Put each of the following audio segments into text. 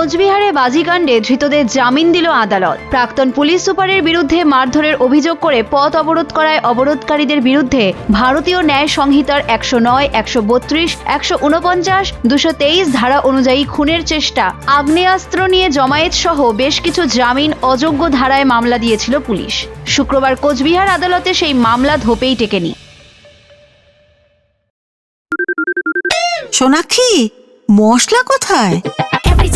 কোচবিহারে বাজিকাণ্ডে ধৃতদের জামিন দিল আদালত। প্রাক্তন পুলিশ সুপারের বিরুদ্ধে মারধরের অভিযোগ করে পথ অবরোধ করায় অবরোধকারীদের বিরুদ্ধে ভারতীয় ন্যায় সংহিতার একশো নয়, একশো বত্রিশ, একশো উনপঞ্চাশ দুশো তেইশ ধারা অনুযায়ী খুনের চেষ্টা। আগ্নেয়াস্ত্র নিয়ে জমায়েত সহ বেশ কিছু জামিন অযোগ্য ধারায় মামলা দিয়েছিল পুলিশ। শুক্রবার কোচবিহার আদালতে সেই মামলা ধোপেই টেকেনি। সোনাক্ষী, মশলা কোথায়?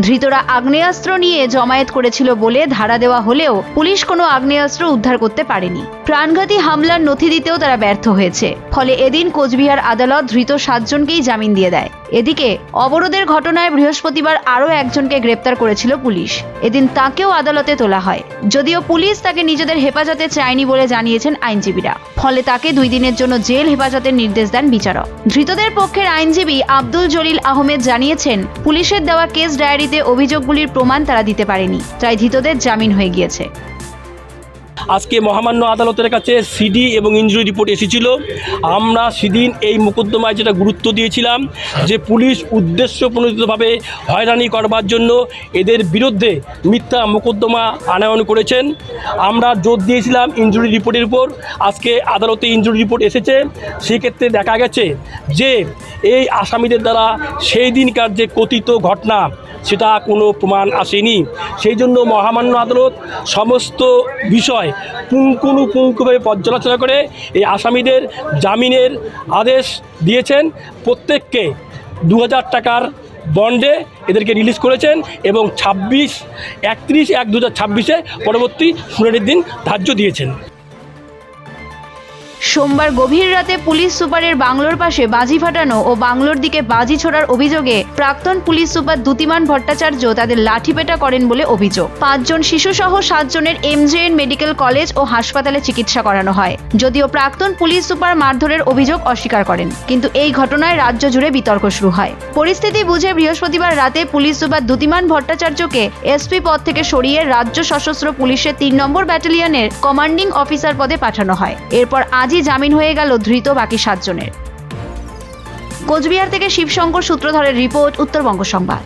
ধৃতরা আগ্নেয়াস্ত্র নিয়ে জমায়েত করেছিল বলে ধারা দেওয়া হলেও পুলিশ কোনো আগ্নেয়াস্ত্র উদ্ধার করতে পারেনি। প্রাণঘাতী হামলার নথি দিতেও তারা ব্যর্থ হয়েছে। ফলে এদিন কোচবিহার আদালত ধৃত সাতজনকেই জামিন দিয়ে দেয়। এদিকে, অবরোধের ঘটনায় বৃহস্পতিবার আরও একজনকে গ্রেপ্তার করেছিল পুলিশ। এদিন তাকেও আদালতে তোলা হয়। যদিও পুলিশ তাকে নিজেদের হেফাজতে চায়নি বলে জানিয়েছেন আইনজীবীরা। ফলে তাকে দুই দিনের জন্য জেল হেফাজতের নির্দেশ দেন বিচারক। ধৃতদের পক্ষের আইনজীবী আব্দুল জলিল আহমেদ জানিয়েছেন, পুলিশের দেওয়া কেস ডায়েরিতে অভিযোগগুলির প্রমাণ তারা দিতে পারেনি, তাই ধৃতদের জামিন হয়ে গিয়েছে। আজকে মহামান্য আদালতের কাছে সিডি এবং ইঞ্জুরি রিপোর্ট এসেছিল। আমরা সেদিন এই মোকদ্দমায় যেটা গুরুত্ব দিয়েছিলাম, যে পুলিশ উদ্দেশ্য প্রণোদিতভাবে হয়রানি করবার জন্য এদের বিরুদ্ধে মিথ্যা মোকদ্দমা আনয়ন করেছেন। আমরা জোর দিয়েছিলাম ইঞ্জুরি রিপোর্টের উপর। আজকে আদালতে ইঞ্জুরি রিপোর্ট এসেছে। সেক্ষেত্রে দেখা গেছে যে, এই আসামিদের দ্বারা সেই দিনকার যে কথিত ঘটনা সেটা কোনো প্রমাণ আসেনি। সেই জন্য মহামান্য আদালত সমস্ত বিষয় পুঙ্খানুপুঙ্খভাবে পর্যালোচনা করে এই আসামিদের জামিনের আদেশ দিয়েছেন। প্রত্যেককে দু হাজার টাকার বন্ডে এদেরকে রিলিজ করেছেন এবং ছাব্বিশ, একত্রিশ এক দু হাজার ছাব্বিশে পরবর্তী শুনানির দিন ধার্য দিয়েছেন। সোমবার গভীর রাতে পুলিশ সুপারের বাংলোর পাশে বাজি ফাটানো ও বাংলোর দিকে বাজি ছোড়ার অভিযোগে প্রাক্তন পুলিশ সুপার দ্যুতিমান ভট্টাচার্য তাদের লাঠিপেটা করেন বলে অভিযোগ। পাঁচজন শিশুসহ সাতজনের এমজেএন মেডিকেল কলেজ ও হাসপাতালে চিকিৎসা করানো হয়। যদিও প্রাক্তন পুলিশ সুপার মারধরের অভিযোগ অস্বীকার করেন, কিন্তু এই ঘটনায় রাজ্য জুড়ে বিতর্ক শুরু হয়। পরিস্থিতি বুঝে বৃহস্পতিবার রাতে পুলিশ সুপার দ্যুতিমান ভট্টাচার্যকে এসপি পদ থেকে সরিয়ে রাজ্য সশস্ত্র পুলিশের তিন নম্বর ব্যাটালিয়নের কমান্ডিং অফিসার পদে পাঠানো হয়। এরপর আজই জামিন হয়ে গেল ধৃত বাকি সাতজনের। কোচবিহার থেকে শিবশঙ্কর সূত্রধরের রিপোর্ট উত্তরবঙ্গ সংবাদ।